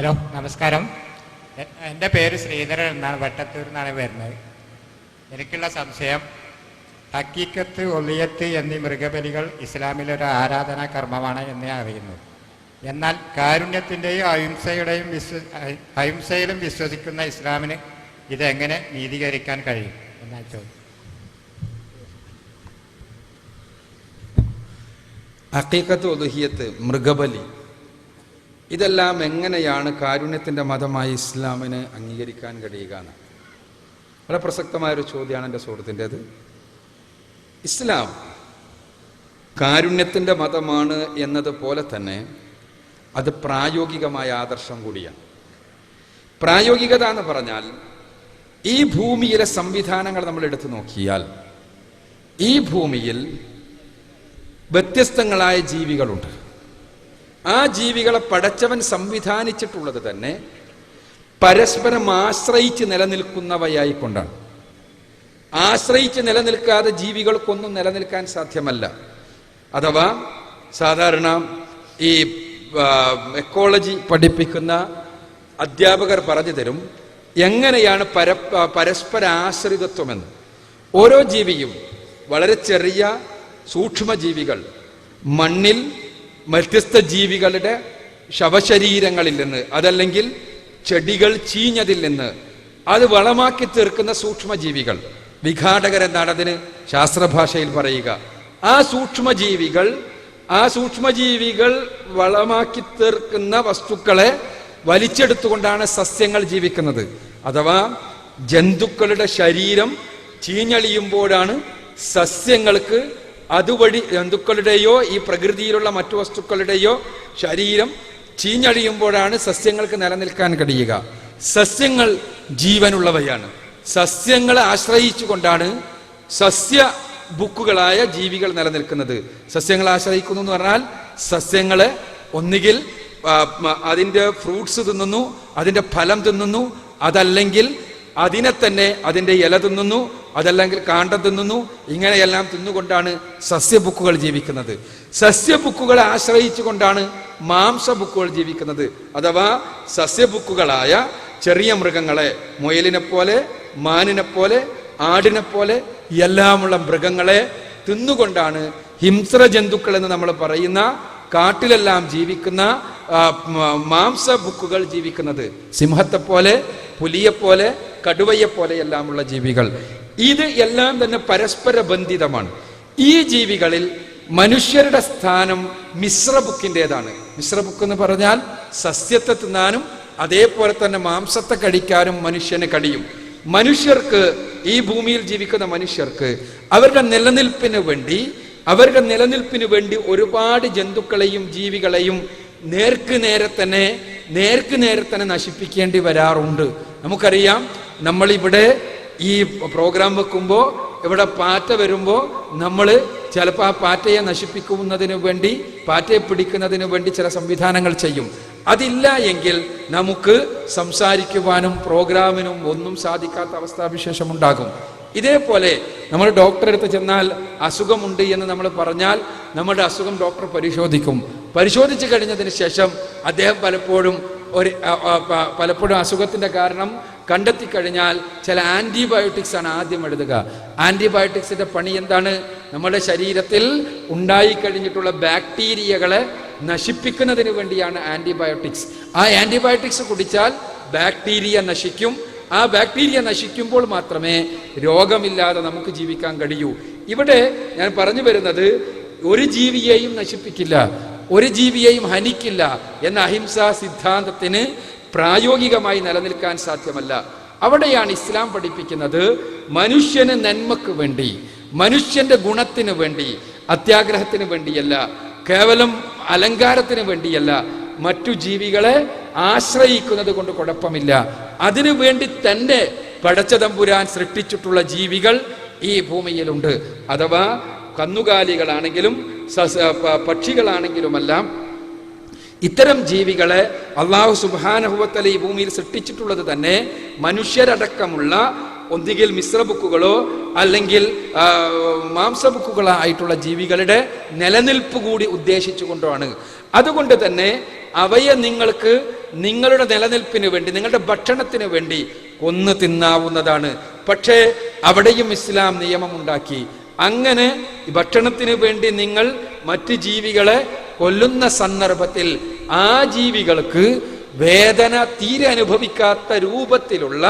Hello നമസ്കാരം. എന്റെ പേര് ശ്രീധരൻ എന്നാണ് വട്ടത്തൂർ നിന്നാണ് വരുന്നത്. എനിക്കുള്ള സംശയം ഹക്കീക്കത്ത് ഒളിയത്ത് എന്നീ മൃഗബലികൾ ഇസ്ലാമിലൊരു ആരാധനാ കർമ്മമാണ് എന്ന് ഞാൻ അറിയുന്നു. എന്നാൽ കാരുണ്യത്തിന്റെയും അഹിംസയുടെയും വിശ്വ അഹി- അഹിംസയിലും വിശ്വസിക്കുന്ന ഇസ്ലാമിന് ഇതെങ്ങനെ നീതീകരിക്കാൻ കഴിയും എന്നാൽ ചോദ്യം. ഹക്കീക്കത്ത് ഒലുഹിയത്ത് മൃഗബലി ഇതെല്ലാം എങ്ങനെയാണ് കാരുണ്യത്തിന്റെ മതമായി ഇസ്ലാമിന് അംഗീകരിക്കാൻ കഴിയുക എന്ന്? വളരെ പ്രസക്തമായൊരു ചോദ്യമാണ് എന്റെ സുഹൃത്തിന്റെത് ഇസ്ലാം കാരുണ്യത്തിന്റെ മതമാണ് എന്നതുപോലെ തന്നെ അത് പ്രായോഗികമായ ആദർശം കൂടിയാണ്. പ്രായോഗികത എന്ന് പറഞ്ഞാൽ ഈ ഭൂമിയിലെ സംവിധാനങ്ങൾ നമ്മൾ എടുത്തു നോക്കിയാൽ ഈ ഭൂമിയിൽ വ്യത്യസ്തങ്ങളായ ജീവികളുണ്ട്. ആ ജീവികളെ പടച്ചവൻ സംവിധാനിച്ചിട്ടുള്ളത് തന്നെ പരസ്പരം ആശ്രയിച്ച് നിലനിൽക്കുന്നവയായിക്കൊണ്ടാണ്. ആശ്രയിച്ച് നിലനിൽക്കാതെ ജീവികൾക്കൊന്നും നിലനിൽക്കാൻ സാധ്യമല്ല. അഥവാ സാധാരണ ഈ എക്കോളജി പഠിപ്പിക്കുന്ന അധ്യാപകർ പറഞ്ഞു തരും എങ്ങനെയാണ് പര പരസ്പര ആശ്രിതത്വമെന്ന്. ഓരോ ജീവിയും വളരെ ചെറിയ സൂക്ഷ്മജീവികൾ മണ്ണിൽ വ്യത്യസ്ത ജീവികളുടെ ശവശരീരങ്ങളിൽ നിന്ന് അതല്ലെങ്കിൽ ചെടികൾ ചീഞ്ഞതിൽ നിന്ന് അത് വളമാക്കി തീർക്കുന്ന സൂക്ഷ്മജീവികൾ. വിഘാടകർ എന്നാണ് അതിന് ശാസ്ത്രഭാഷയിൽ പറയുക? ആ സൂക്ഷ്മജീവികൾ ആ സൂക്ഷ്മജീവികൾ വളമാക്കി തീർക്കുന്ന വസ്തുക്കളെ വലിച്ചെടുത്തുകൊണ്ടാണ് സസ്യങ്ങൾ ജീവിക്കുന്നത്. അഥവാ ജന്തുക്കളുടെ ശരീരം ചീഞ്ഞളിയുമ്പോഴാണ് സസ്യങ്ങൾക്ക് അതുവഴി ജന്തുക്കളുടെയോ ഈ പ്രകൃതിയിലുള്ള മറ്റു വസ്തുക്കളുടെയോ ശരീരം ചീഞ്ഞഴിയുമ്പോഴാണ് സസ്യങ്ങൾക്ക് നിലനിൽക്കാൻ കഴിയുക. സസ്യങ്ങൾ ജീവനുള്ളവയാണ്. സസ്യങ്ങളെ ആശ്രയിച്ചുകൊണ്ടാണ് സസ്യ ബുക്കുകളായ ജീവികൾ നിലനിൽക്കുന്നത്. സസ്യങ്ങളെ ആശ്രയിക്കുന്നു എന്ന് പറഞ്ഞാൽ സസ്യങ്ങളെ ഒന്നുകിൽ അതിന്റെ ഫ്രൂട്ട്സ് തിന്നുന്നു അതിന്റെ ഫലം തിന്നുന്നു അതല്ലെങ്കിൽ അതിനെ തന്നെ അതിന്റെ ഇല തിന്നുന്നു അതല്ലെങ്കിൽ കാണ്ടം തിന്നുന്നു ഇങ്ങനെയെല്ലാം തിന്നുകൊണ്ടാണ് സസ്യബുക്കുകൾ ജീവിക്കുന്നത്. സസ്യബുക്കുകളെ ആശ്രയിച്ചുകൊണ്ടാണ് മാംസബുക്കുകൾ ജീവിക്കുന്നത്. അഥവാ സസ്യബുക്കുകളായ ചെറിയ മൃഗങ്ങളെ മുയലിനെ പോലെ മാനിനെ പോലെ ആടിനെ പോലെ എല്ലാമുള്ള മൃഗങ്ങളെ തിന്നുകൊണ്ടാണ് ഹിംസ്ര ജന്തുക്കൾ എന്ന് നമ്മൾ പറയുന്ന കാട്ടിലെല്ലാം ജീവിക്കുന്ന മാംസ ബുക്കുകൾ ജീവിക്കുന്നത്. സിംഹത്തെ പോലെ പുലിയെ പോലെ കടുവയെ പോലെയെല്ലാമുള്ള ജീവികൾ. ഇത് എല്ലാം തന്നെ പരസ്പര ബന്ധിതമാണ് ഈ ജീവികളിൽ മനുഷ്യരുടെ സ്ഥാനം മിശ്ര ബുക്കിന്റെതാണ് മിശ്ര ബുക്ക് എന്ന് പറഞ്ഞാൽ സസ്യത്തെ തിന്നാനും അതേപോലെ തന്നെ മാംസത്തെ കടിക്കാനും മനുഷ്യന് കഴിയും. മനുഷ്യർക്ക് ഈ ഭൂമിയിൽ ജീവിക്കുന്ന മനുഷ്യർക്ക് അവരുടെ നിലനിൽപ്പിന് വേണ്ടി അവരുടെ നിലനിൽപ്പിന് വേണ്ടി ഒരുപാട് ജന്തുക്കളെയും ജീവികളെയും നേർക്ക് നേരെ തന്നെ നേർക്ക് നേരെ തന്നെ നശിപ്പിക്കേണ്ടി വരാറുണ്ട്. നമുക്കറിയാം നമ്മളിവിടെ ഈ പ്രോഗ്രാം വെക്കുമ്പോൾ ഇവിടെ പാറ്റ വരുമ്പോൾ നമ്മൾ ചിലപ്പോൾ ആ പാറ്റയെ നശിപ്പിക്കുന്നതിന് വേണ്ടി പാറ്റയെ പിടിക്കുന്നതിന് വേണ്ടി ചില സംവിധാനങ്ങൾ ചെയ്യും. അതില്ല എങ്കിൽ നമുക്ക് സംസാരിക്കുവാനും പ്രോഗ്രാമിനും ഒന്നും സാധിക്കാത്ത അവസ്ഥാവിശേഷം ഉണ്ടാകും ഇതേപോലെ നമ്മൾ ഡോക്ടറെ അടുത്ത് ചെന്നാൽ അസുഖമുണ്ട് എന്ന് നമ്മൾ പറഞ്ഞാൽ നമ്മുടെ അസുഖം ഡോക്ടർ പരിശോധിക്കും. പരിശോധിച്ചു കഴിഞ്ഞതിന് ശേഷം അദ്ദേഹം പലപ്പോഴും ഒരു പലപ്പോഴും അസുഖത്തിന്റെ കാരണം കണ്ടെത്തി കഴിഞ്ഞാൽ ചില ആന്റിബയോട്ടിക്സ് ആണ് ആദ്യം എഴുതുക. ആന്റിബയോട്ടിക്സിന്റെ പണി എന്താണ്? നമ്മുടെ ശരീരത്തിൽ ഉണ്ടായിക്കഴിഞ്ഞിട്ടുള്ള ബാക്ടീരിയകളെ നശിപ്പിക്കുന്നതിന് വേണ്ടിയാണ് ആന്റിബയോട്ടിക്സ് ആ ആന്റിബയോട്ടിക്സ് കുടിച്ചാൽ ബാക്ടീരിയ നശിക്കും. ആ ബാക്ടീരിയ നശിക്കുമ്പോൾ മാത്രമേ രോഗമില്ലാതെ നമുക്ക് ജീവിക്കാൻ കഴിയൂ. ഇവിടെ ഞാൻ പറഞ്ഞു വരുന്നത് ഒരു ജീവിയെയും നശിപ്പിക്കില്ല. ഒരു ജീവിയെയും ഹനിക്കില്ല എന്ന അഹിംസാ സിദ്ധാന്തത്തിന് പ്രായോഗികമായി നിലനിൽക്കാൻ സാധ്യമല്ല. അവിടെയാണ് ഇസ്ലാം പഠിപ്പിക്കുന്നത് മനുഷ്യന് നന്മക്ക് വേണ്ടി മനുഷ്യന്റെ ഗുണത്തിന് വേണ്ടി അത്യാഗ്രഹത്തിന് വേണ്ടിയല്ല കേവലം അലങ്കാരത്തിന് വേണ്ടിയല്ല. മറ്റു ജീവികളെ ആശ്രയിക്കുന്നത് കൊണ്ട് കുഴപ്പമില്ല. അതിനു വേണ്ടി തന്നെ പടച്ചതമ്പുരാൻ സൃഷ്ടിച്ചിട്ടുള്ള ജീവികൾ ഈ ഭൂമിയിലുണ്ട്. അഥവാ കന്നുകാലികളാണെങ്കിലും പക്ഷികളാണെങ്കിലുമെല്ലാം ഇത്തരം ജീവികളെ അള്ളാഹു സുബാനഹുവത്തല ഈ ഭൂമിയിൽ സൃഷ്ടിച്ചിട്ടുള്ളത് തന്നെ മനുഷ്യരടക്കമുള്ള ഒന്നുകിൽ മിശ്രബുക്കുകളോ അല്ലെങ്കിൽ മാംസബുക്കുകളോ ആയിട്ടുള്ള ജീവികളുടെ നിലനിൽപ്പ് കൂടി ഉദ്ദേശിച്ചുകൊണ്ടാണ്. അതുകൊണ്ട് തന്നെ അവയെ നിങ്ങൾക്ക് നിങ്ങളുടെ നിലനിൽപ്പിന് വേണ്ടി നിങ്ങളുടെ ഭക്ഷണത്തിന് വേണ്ടി കൊന്നു തിന്നാവുന്നതാണ്. പക്ഷേ അവിടെയും ഇസ്ലാം നിയമമുണ്ടാക്കി. അങ്ങനെ ഭക്ഷണത്തിന് വേണ്ടി നിങ്ങൾ മറ്റ് ജീവികളെ കൊല്ലുന്ന സന്ദർഭത്തിൽ ആ ജീവികൾക്ക് വേദന തീരെ അനുഭവിക്കാത്ത രൂപത്തിലുള്ള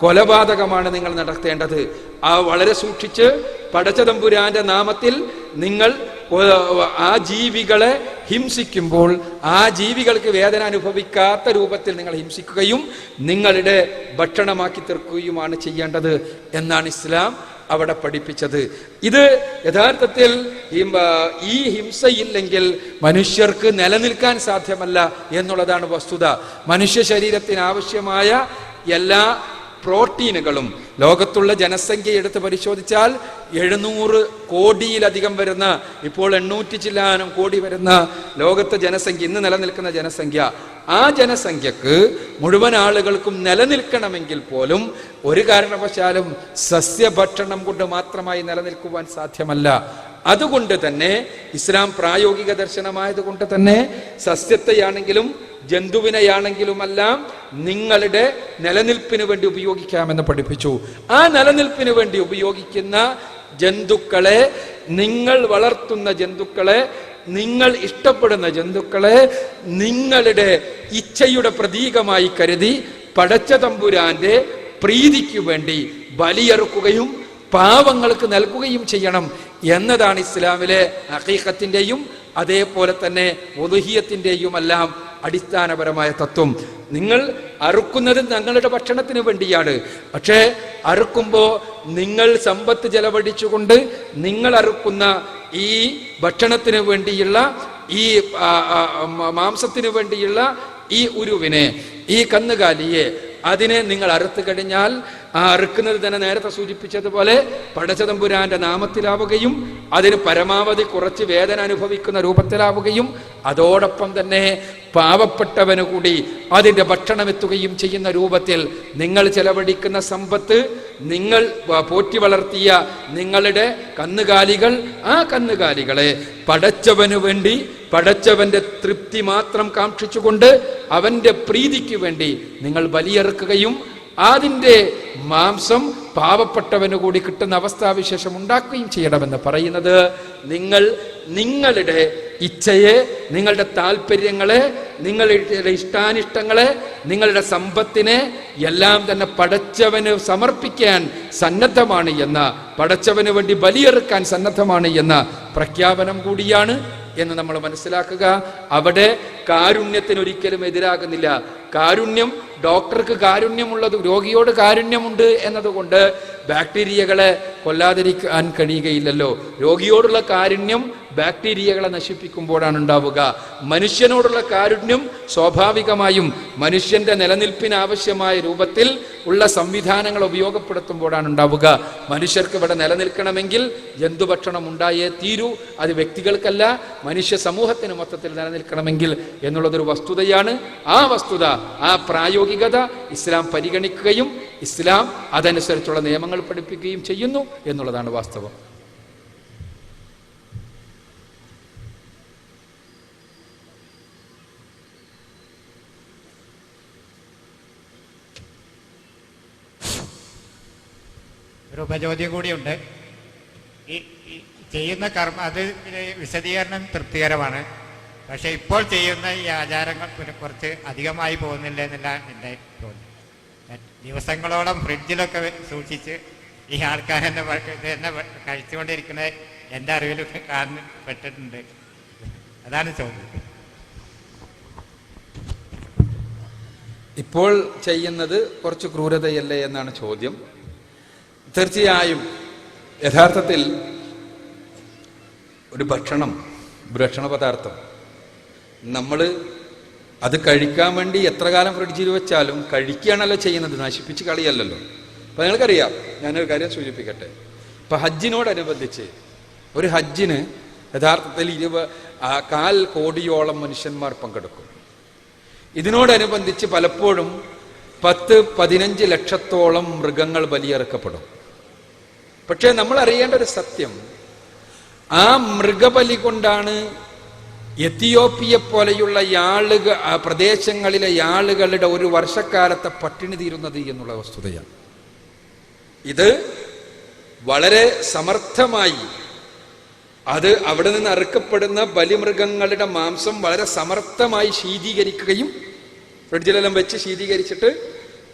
കൊലപാതകമാണ് നിങ്ങൾ നടത്തേണ്ടത്. ആ വളരെ സൂക്ഷിച്ച് പടച്ചതമ്പുരാന്റെ നാമത്തിൽ നിങ്ങൾ ആ ജീവികളെ ഹിംസിക്കുമ്പോൾ ആ ജീവികൾക്ക് വേദന അനുഭവിക്കാത്ത രൂപത്തിൽ നിങ്ങൾ ഹിംസിക്കുകയും നിങ്ങളുടെ ഭക്ഷണമാക്കി തീർക്കുകയുമാണ് ചെയ്യേണ്ടത് എന്നാണ് ഇസ്ലാം അവിടെ പഠിപ്പിച്ചത്. ഇത് യഥാർത്ഥത്തിൽ ഈ ഹിംസയില്ലെങ്കിൽ മനുഷ്യർക്ക് നിലനിൽക്കാൻ സാധ്യമല്ല എന്നുള്ളതാണ് വസ്തുത. മനുഷ്യ ശരീരത്തിന് ആവശ്യമായ എല്ലാ പ്രോട്ടീനുകളും ലോകത്തുള്ള ജനസംഖ്യ എടുത്ത് പരിശോധിച്ചാൽ എഴുന്നൂറ് കോടിയിലധികം വരുന്ന ഇപ്പോൾ എണ്ണൂറ്റി ചില്ലാനം കോടി വരുന്ന ലോകത്തെ ജനസംഖ്യ ഇന്ന് നിലനിൽക്കുന്ന ജനസംഖ്യ ആ ജനസംഖ്യക്ക് മുഴുവൻ ആളുകൾക്കും നിലനിൽക്കണമെങ്കിൽ പോലും ഒരു കാരണവശാലും സസ്യഭക്ഷണം കൊണ്ട് മാത്രമായി നിലനിൽക്കുവാൻ സാധ്യമല്ല. അതുകൊണ്ട് തന്നെ ഇസ്ലാം പ്രായോഗിക ദർശനമായതുകൊണ്ട് തന്നെ സസ്യത്തെയാണെങ്കിലും ജന്തുവിനെയാണെങ്കിലുമെല്ലാം നിങ്ങളുടെ നിലനിൽപ്പിന് വേണ്ടി ഉപയോഗിക്കാമെന്ന് പഠിപ്പിച്ചു. ആ നിലനിൽപ്പിന് വേണ്ടി ഉപയോഗിക്കുന്ന ജന്തുക്കളെ നിങ്ങൾ വളർത്തുന്ന ജന്തുക്കളെ നിങ്ങൾ ഇഷ്ടപ്പെടുന്ന ജന്തുക്കളെ നിങ്ങളുടെ ഇച്ഛയുടെ പ്രതീകമായി കരുതി പടച്ച തമ്പുരാന്റെ പ്രീതിക്ക് വേണ്ടി ബലിയെറുക്കുകയും പാവങ്ങൾക്ക് നൽകുകയും ചെയ്യണം എന്നതാണ് ഇസ്ലാമിലെ അഖീഖത്തിന്റെയും അതേപോലെ തന്നെ ഒതുഹിയത്തിന്റെയും എല്ലാം അടിസ്ഥാനപരമായ തത്വം. നിങ്ങൾ അറുക്കുന്നത് ഞങ്ങളുടെ ഭക്ഷണത്തിന് വേണ്ടിയാണ്. പക്ഷേ അറുക്കുമ്പോൾ നിങ്ങൾ സമ്പത്ത് ചെലവഴിച്ചുകൊണ്ട് നിങ്ങൾ അറുക്കുന്ന ഈ ഭക്ഷണത്തിന് വേണ്ടിയുള്ള ഈ മാംസത്തിന് വേണ്ടിയുള്ള ഈ ഉരുവിനെ ഈ കന്നുകാലിയെ അതിനെ നിങ്ങൾ അറുത്തു കഴിഞ്ഞാൽ ആ അറുക്കുന്നത് തന്നെ നേരത്തെ സൂചിപ്പിച്ചതുപോലെ പടച്ചതമ്പുരാന്റെ നാമത്തിലാവുകയും അതിന് പരമാവധി കുറച്ച് വേദന അനുഭവിക്കുന്ന രൂപത്തിലാവുകയും അതോടൊപ്പം തന്നെ പാവപ്പെട്ടവന് കൂടി അതിന്റെ ഭക്ഷണം എത്തുകയും ചെയ്യുന്ന രൂപത്തിൽ നിങ്ങൾ ചെലവഴിക്കുന്ന സമ്പത്ത് നിങ്ങൾ പോറ്റി വളർത്തിയ നിങ്ങളുടെ കന്നുകാലികൾ ആ കന്നുകാലികളെ പടച്ചവനു വേണ്ടി പടച്ചവന്റെ തൃപ്തി മാത്രം കാക്ഷിച്ചുകൊണ്ട് അവന്റെ പ്രീതിക്ക് വേണ്ടി നിങ്ങൾ ബലിയെറുക്കുകയും അതിന്റെ മാംസം പാവപ്പെട്ടവന് കൂടി കിട്ടുന്ന അവസ്ഥാവിശേഷം ഉണ്ടാക്കുകയും ചെയ്യണമെന്ന് പറയുന്നത് നിങ്ങൾ നിങ്ങളുടെ ഇച്ഛയെ നിങ്ങളുടെ താല്പര്യങ്ങളെ നിങ്ങളുടെ ഇഷ്ടാനിഷ്ടങ്ങളെ നിങ്ങളുടെ സമ്പത്തിനെ എല്ലാം തന്നെ പടച്ചവന് സമർപ്പിക്കാൻ സന്നദ്ധമാണ് എന്ന പടച്ചവന് വേണ്ടി ബലിയെറുക്കാൻ സന്നദ്ധമാണ് എന്ന പ്രഖ്യാപനം കൂടിയാണ് എന്ന് നമ്മൾ മനസ്സിലാക്കുക. അവിടെ കാരുണ്യത്തിന് ഒരിക്കലും എതിരാകുന്നില്ല. കാരുണ്യം ഡോക്ടർക്ക് കാരുണ്യമുള്ളത് രോഗിയോട് കാരുണ്യമുണ്ട് എന്നതുകൊണ്ട് ബാക്ടീരിയകളെ കൊല്ലാതിരിക്കാൻ കഴിയുകയില്ലല്ലോ. രോഗിയോടുള്ള കാരുണ്യം ബാക്ടീരിയകളെ നശിപ്പിക്കുമ്പോഴാണ് ഉണ്ടാവുക. മനുഷ്യനോടുള്ള കാരുണ്യം സ്വാഭാവികമായും മനുഷ്യന്റെ നിലനിൽപ്പിന് ആവശ്യമായ രൂപത്തിൽ ഉള്ള സംവിധാനങ്ങൾ ഉപയോഗപ്പെടുത്തുമ്പോഴാണ് ഉണ്ടാവുക. മനുഷ്യർക്ക് ഇവിടെ നിലനിൽക്കണമെങ്കിൽ ജന്തുഭക്ഷണം ഉണ്ടായേ തീരൂ. അത് വ്യക്തികൾക്കല്ല മനുഷ്യ സമൂഹത്തിന് മൊത്തത്തിൽ നിലനിൽക്കണമെങ്കിൽ എന്നുള്ളതൊരു വസ്തുതയാണ്. ആ വസ്തുത ആ പ്രായോഗികത ഇസ്ലാം പരിഗണിക്കുകയും ഇസ്ലാം അതനുസരിച്ചുള്ള നിയമങ്ങൾ പഠിപ്പിക്കുകയും ചെയ്യുന്നു എന്നുള്ളതാണ് വാസ്തവം. ഒരു ഉപചോദ്യം കൂടിയുണ്ട്. ഈ ചെയ്യുന്ന കർമ്മ അത് വിശദീകരണം തൃപ്തികരമാണ്. പക്ഷേ ഇപ്പോൾ ചെയ്യുന്ന ഈ ആചാരങ്ങൾ കുറച്ച് അധികമായി പോകുന്നില്ല എന്നുള്ള എന്റെ തോന്നി ദിവസങ്ങളോളം ഫ്രിഡ്ജിലൊക്കെ സൂക്ഷിച്ച് ഈ ആൾക്കാർ എന്നെ എന്നെ കഴിച്ചുകൊണ്ടിരിക്കുന്നത് എന്റെ അറിവിൽ കാണപ്പെട്ടിട്ടുണ്ട് അതാണ് ചോദ്യം. ഇപ്പോൾ ചെയ്യുന്നത് കുറച്ച് ക്രൂരതയല്ലേ എന്നാണ് ചോദ്യം. തീർച്ചയായും യഥാർത്ഥത്തിൽ ഒരു ഭക്ഷണം ഭക്ഷണ പദാർത്ഥം. നമ്മൾ അത് കഴിക്കാൻ വേണ്ടി എത്ര കാലം ഫ്രിഡ്ജിൽ വെച്ചാലും കഴിക്കുകയാണല്ലോ ചെയ്യുന്നത് നശിപ്പിച്ച് കളിയല്ലല്ലോ. അപ്പം നിങ്ങൾക്കറിയാം ഞാനൊരു കാര്യം സൂചിപ്പിക്കട്ടെ. ഇപ്പം ഹജ്ജിനോടനുബന്ധിച്ച് ഒരു ഹജ്ജിന് യഥാർത്ഥത്തിൽ ഇരുപ കാൽ കോടിയോളം മനുഷ്യന്മാർ പങ്കെടുക്കും. ഇതിനോടനുബന്ധിച്ച് പലപ്പോഴും പത്ത് പതിനഞ്ച് ലക്ഷത്തോളം മൃഗങ്ങൾ ബലിയെറുക്കപ്പെടും. പക്ഷേ നമ്മൾ അറിയേണ്ട ഒരു സത്യം. ആ മൃഗബലി കൊണ്ടാണ് എത്തിയോപ്പിയെ പോലെയുള്ള ആളുകൾ ആ പ്രദേശങ്ങളിലെ ആളുകളുടെ ഒരു വർഷക്കാലത്തെ പട്ടിണി തീരുന്നത് എന്നുള്ള വസ്തുതയാണ്. ഇത് വളരെ സമർത്ഥമായി അത് അവിടെ നിന്ന് അറുക്കപ്പെടുന്ന ബലിമൃഗങ്ങളുടെ മാംസം വളരെ സമർത്ഥമായി ശീതീകരിക്കുകയും ഫ്രിഡ്ജിലെല്ലാം വെച്ച് ശീതീകരിച്ചിട്ട്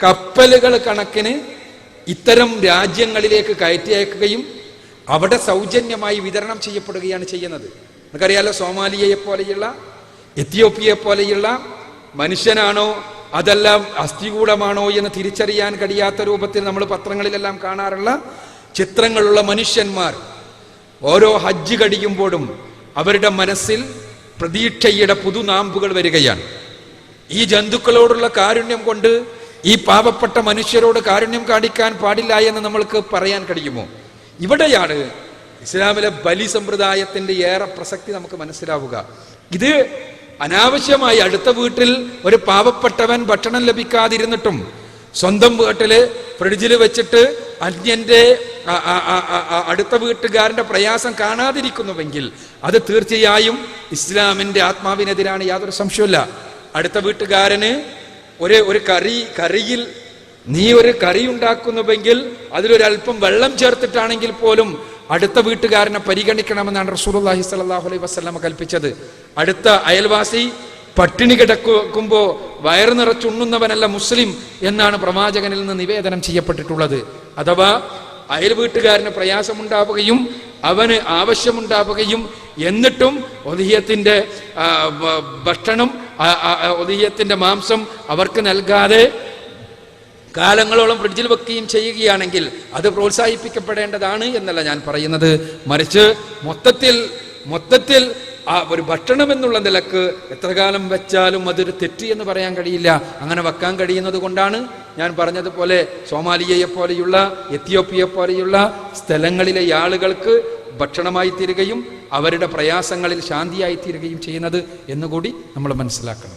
കപ്പലുകൾ കണക്കിന് ഇത്തരം രാജ്യങ്ങളിലേക്ക് കയറ്റി അയക്കുകയും അവിടെ സൗജന്യമായി വിതരണം ചെയ്യപ്പെടുകയാണ് ചെയ്യുന്നത്. നമുക്കറിയാലോ സോമാലിയയെ പോലെയുള്ള എത്തിയോപ്യയെ പോലെയുള്ള മനുഷ്യനാണോ അതെല്ലാം അസ്ഥികൂടമാണോ എന്ന് തിരിച്ചറിയാൻ കഴിയാത്ത രൂപത്തിൽ നമ്മൾ പത്രങ്ങളിലെല്ലാം കാണാറുള്ള ചിത്രങ്ങളുള്ള മനുഷ്യന്മാർ. ഓരോ ഹജ്ജ് കഴിയുമ്പോഴും അവരുടെ മനസ്സിൽ പ്രതീക്ഷയുടെ പുതുനാമ്പുകൾ വരികയാണ്. ഈ ജന്തുക്കളോടുള്ള കാരുണ്യം കൊണ്ട് ഈ പാവപ്പെട്ട മനുഷ്യരോട് കാരുണ്യം കാണിക്കാൻ പാടില്ല എന്ന് നമ്മൾക്ക് പറയാൻ കഴിയുമോ? ഇവിടെയാണ് ഇസ്ലാമിലെ ബലി സമ്പ്രദായത്തിന്റെ ഏറെ പ്രസക്തി നമുക്ക് മനസ്സിലാവുക. ഇത് അനാവശ്യമായി അടുത്ത വീട്ടിൽ ഒരു പാവപ്പെട്ടവൻ ഭക്ഷണം ലഭിക്കാതിരുന്നിട്ടും സ്വന്തം വീട്ടിൽ ഫ്രിഡ്ജിൽ വെച്ചിട്ട് അന്യന്റെ അടുത്ത വീട്ടുകാരന്റെ പ്രയാസം കാണാതിരിക്കുന്നുവെങ്കിൽ അത് തീർച്ചയായും ഇസ്ലാമിന്റെ ആത്മാവിനെതിരാണ് യാതൊരു സംശയമില്ല അടുത്ത വീട്ടുകാരന് ഒരു ഒരു കറി കറിയിൽ നീ ഒരു കറി ഉണ്ടാക്കുന്നുവെങ്കിൽ അതിലൊരല്പം വെള്ളം ചേർത്തിട്ടാണെങ്കിൽ പോലും അടുത്ത വീട്ടുകാരനെ പരിഗണിക്കണമെന്നാണ് റസൂലുള്ളാഹി സ്വല്ലല്ലാഹു അലൈഹി വസല്ലം കൽപ്പിച്ചത്. അടുത്ത അയൽവാസി പട്ടിണി കിടക്കുമ്പോ വയറ് നിറച്ചുണ്ണുന്നവനല്ല മുസ്ലിം എന്നാണ് പ്രവാചകനിൽ നിന്ന് നിവേദനം ചെയ്യപ്പെട്ടിട്ടുള്ളത്. അഥവാ അയൽ വീട്ടുകാരന് പ്രയാസമുണ്ടാവുകയും അവന് ആവശ്യമുണ്ടാവുകയും എന്നിട്ടും ഒതിഹ്യത്തിന്റെ ഭക്ഷണം ഒതിഹ്യത്തിന്റെ മാംസം അവർക്ക് നൽകാതെ കാലങ്ങളോളം ഫ്രിഡ്ജിൽ വെക്കുകയും ചെയ്യുകയാണെങ്കിൽ അത് പ്രോത്സാഹിപ്പിക്കപ്പെടേണ്ടതാണ് എന്നല്ല ഞാൻ പറയുന്നത്. മറിച്ച് മൊത്തത്തിൽ മൊത്തത്തിൽ ആ ഒരു ഭക്ഷണം എന്നുള്ള നിലയ്ക്ക് എത്ര കാലം വെച്ചാലും അതൊരു തെറ്റ് എന്ന് പറയാൻ കഴിയില്ല. അങ്ങനെ വെക്കാൻ കഴിയുന്നത് കൊണ്ടാണ് ഞാൻ പറഞ്ഞതുപോലെ സോമാലിയയെ പോലെയുള്ള എത്തിയോപ്യയെ പോലെയുള്ള സ്ഥലങ്ങളിലെ ആളുകൾക്ക് ഭക്ഷണമായി തീരുകയും അവരുടെ പ്രയാസങ്ങളിൽ ശാന്തിയായി തീരുകയും ചെയ്യുന്നത് എന്നുകൂടി നമ്മൾ മനസ്സിലാക്കണം.